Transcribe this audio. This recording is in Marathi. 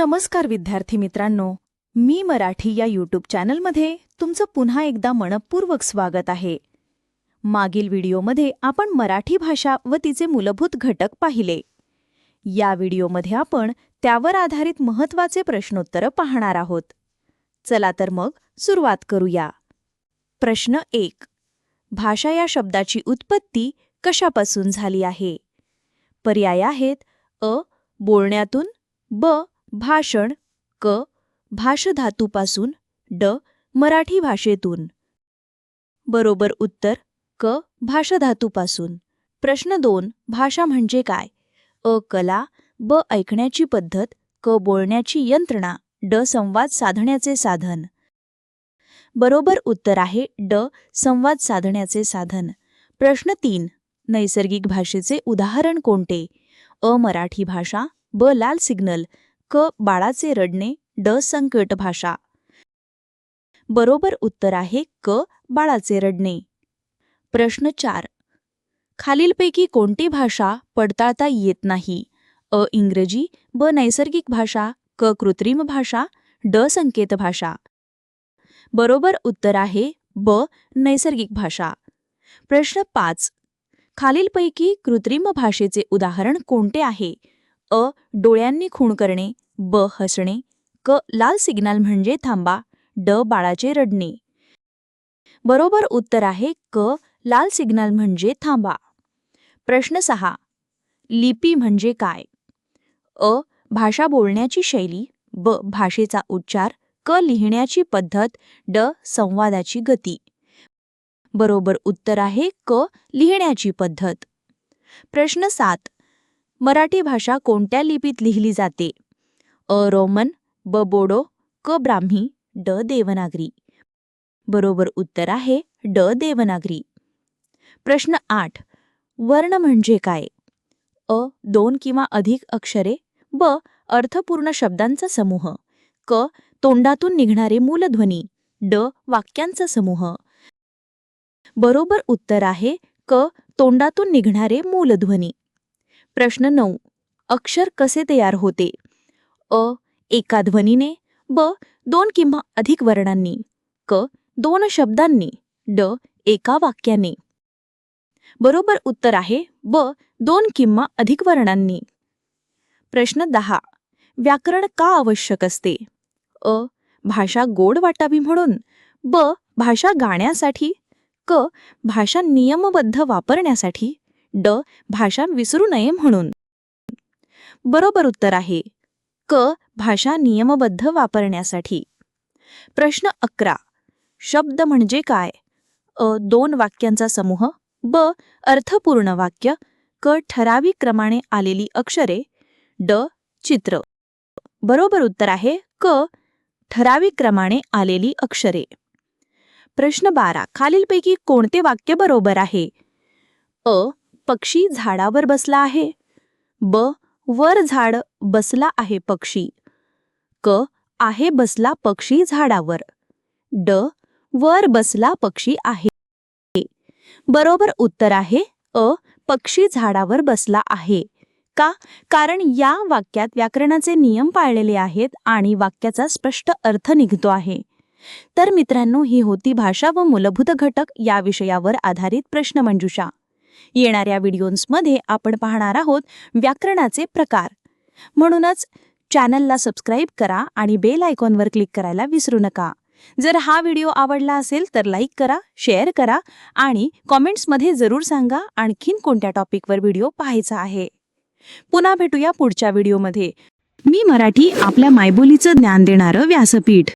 नमस्कार विद्यार्थी मित्रांनो मी मराठी या यूट्यूब चॅनलमध्ये तुमचं पुन्हा एकदा मनपूर्वक स्वागत आहे. मागील व्हिडिओमध्ये आपण मराठी भाषा व तिचे मूलभूत घटक पाहिले. या व्हिडिओमध्ये आपण त्यावर आधारित महत्त्वाचे प्रश्नोत्तरं पाहणार आहोत. चला तर मग सुरुवात करूया. प्रश्न एक. भाषा या शब्दाची उत्पत्ती कशापासून झाली आहे? पर्याय आहेत अ बोलण्यातून ब भाषण क भाषधातूपासून ड मराठी भाषेतून. बरोबर उत्तर क भाषधातूपासून. प्रश्न दोन भाषा म्हणजे काय? अ कला ब ऐकण्याची पद्धत क बोलण्याची यंत्रणा ड संवाद साधण्याचे साधन. बरोबर उत्तर आहे ड संवाद साधण्याचे साधन. प्रश्न तीन नैसर्गिक भाषेचे उदाहरण कोणते? अ मराठी भाषा ब लाल सिग्नल क बाळाचे रडणे ड संकट भाषा. बरोबर उत्तर आहे क बाळाचे रडणे. प्रश्न चार. खालीलपैकी कोणती भाषा पडताळता येत नाही? अ इंग्रजी ब नैसर्गिक भाषा क कृत्रिम भाषा ड संकेत भाषा. बरोबर उत्तर आहे ब नैसर्गिक भाषा. प्रश्न पाच. खालीलपैकी कृत्रिम भाषेचे उदाहरण कोणते आहे? अ डोळ्यांनी खूण करणे ब हसणे क लाल सिग्नल म्हणजे थांबा ड बाळाचे रडणे. बरोबर उत्तर आहे क लाल सिग्नल म्हणजे थांबा. प्रश्न सहा लिपी म्हणजे काय? अ भाषा बोलण्याची शैली ब भाषेचा उच्चार क लिहिण्याची पद्धत ड संवादाची गती. बरोबर उत्तर आहे क लिहिण्याची पद्धत. प्रश्न सात मराठी भाषा कोणत्या लिपीत लिहिली जाते? अ. रोमन ब. बोडो क. ब्राह्मी ड. देवनागरी. बरोबर उत्तर आहे ड. देवनागरी. प्रश्न आठ. वर्ण म्हणजे काय? अ. दोन किंवा अधिक अक्षरे. ब. अर्थपूर्ण शब्दांचा समूह. क. तोंडातून निघणारे मूलध्वनी. ड. वाक्यांचा समूह. बरोबर उत्तर आहे क. तोंडातून निघणारे मूलध्वनी. प्रश्न नऊ. अक्षर कसे तयार होते? अ. एका ध्वनीने ब. दोन किंवा अधिक वर्णांनी क. दोन शब्दांनी ड. एका वाक्याने. बरोबर उत्तर आहे ब. दोन किंवा अधिक वर्णांनी. प्रश्न दहा. व्याकरण का आवश्यक असते? अ. भाषा गोड वाटावी म्हणून ब. भाषा गाण्यासाठी क. भाषा नियमबद्ध वापरण्यासाठी ड भाषा विसरू नये म्हणून. बरोबर उत्तर आहे. क भाषा नियमबद्ध वापरण्यासाठी. प्रश्न अकरा. शब्द म्हणजे काय? अ. दोन वाक्यांचा समूह. ब. अर्थपूर्ण वाक्य. क. ठराविक क्रमाने आलेली अक्षरे. ड. चित्र. बरोबर उत्तर आहे. क. ठराविक क्रमाने आलेली अक्षरे. प्रश्न बारा. खालीलपैकी कोणते वाक्य बरोबर आहे? अ. पक्षी झाडावर बसला आहे. ब. वर झाड बसला आहे पक्षी. क. आहे बसला पक्षी झाडावर. ड. वर बसला पक्षी आहे. बरोबर उत्तर आहे अ. पक्षी झाडावर बसला आहे. का? कारण या वाक्यात व्याकरणाचे नियम पाळलेले आहेत आणि वाक्याचा स्पष्ट अर्थ निघतो आहे. तर मित्रांनो ही होती भाषा व मूलभूत घटक या विषयावर आधारित प्रश्नमंजुषा येणाऱ्या व्हिडिओन्समध्ये आपण पाहणार आहोत व्याकरणाचे प्रकार. म्हणूनच चॅनलला सबस्क्राईब करा आणि बेल आयकॉनवर क्लिक करायला विसरू नका. जर हा व्हिडिओ आवडला असेल तर लाईक करा शेअर करा आणि कॉमेंट्समध्ये जरूर सांगा आणखीन कोणत्या टॉपिकवर व्हिडिओ पाहायचा आहे. पुन्हा भेटूया पुढच्या व्हिडिओमध्ये. मी मराठी आपल्या मायबोलीचं ज्ञान देणारं व्यासपीठ.